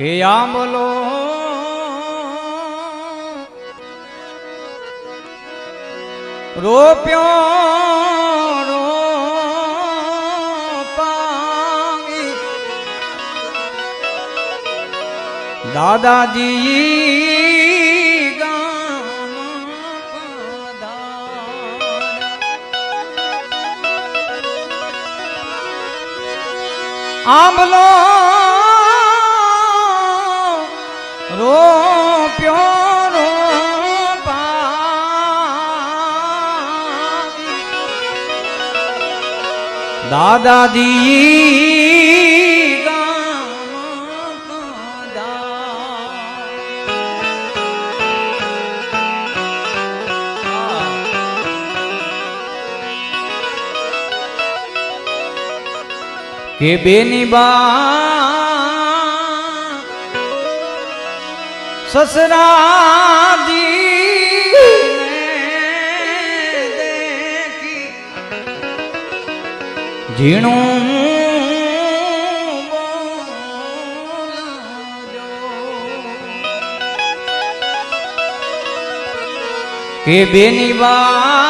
કે આંબલો રોપ્યો રોપાંગી દાદાજી આંબલો દાદાજી. કે બેની બા સસરાજી ઝીણું. કે બેની બા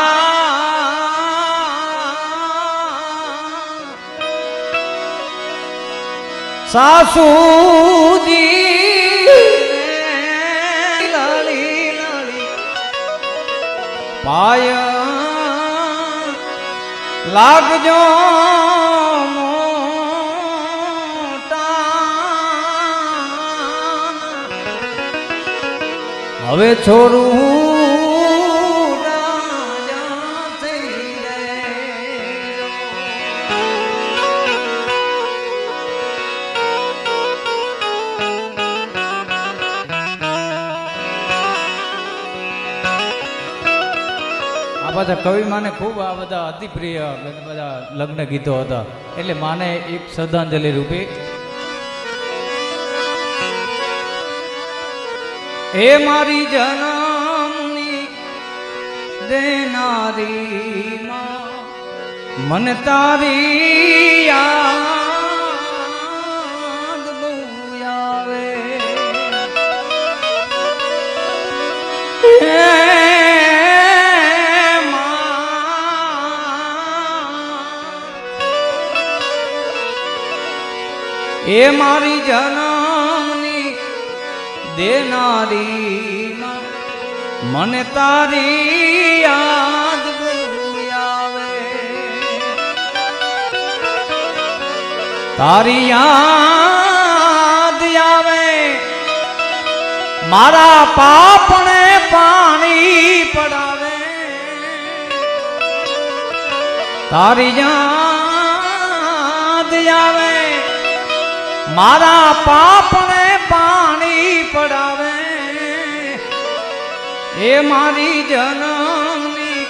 સાસુજી પાય લાગજો. હવે છોરું બધા કવિ માને ખૂબ આ બધા અતિપ્રિય બધા લગ્ન ગીતો હતા. એટલે માને એક શ્રદ્ધાંજલિ રૂપે. એ મારી જનમની દેનારી મને તારી યાદ આવે. એ મારી જનમની દેનારી મને તારી યાદ તારી યાદ આવે. મારા પાપને પાણી પડાવે. તારી યાદ આવે. મારા પાપને પાણી પડાવે. એ મારી જનમની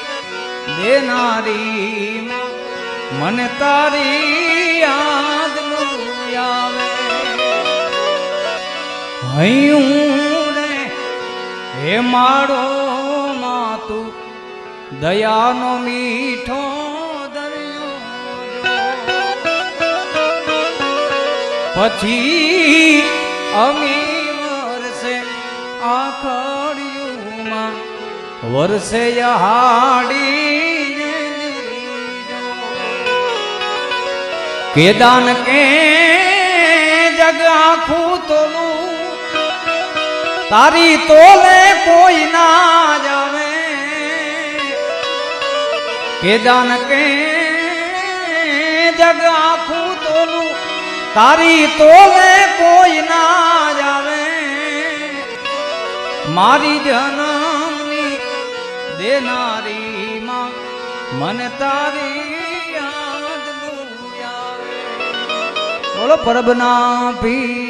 દેનારી મને તારી યાદ આવે. હૈયું રે હે મારો માતું, દયાનો મીઠો પછી અમી વરસે આખડિયુંમાં વરસે હાડી કેદાન કે જગ આખું તોલું તારી તોલે કોઈ ના જાવે કેદાન કે જગ આખું તોલું તારી તોલે કોઈ ના જાવે મારી જનમની દેનારી માં મને તારી યાદ બોલો, પરબના પી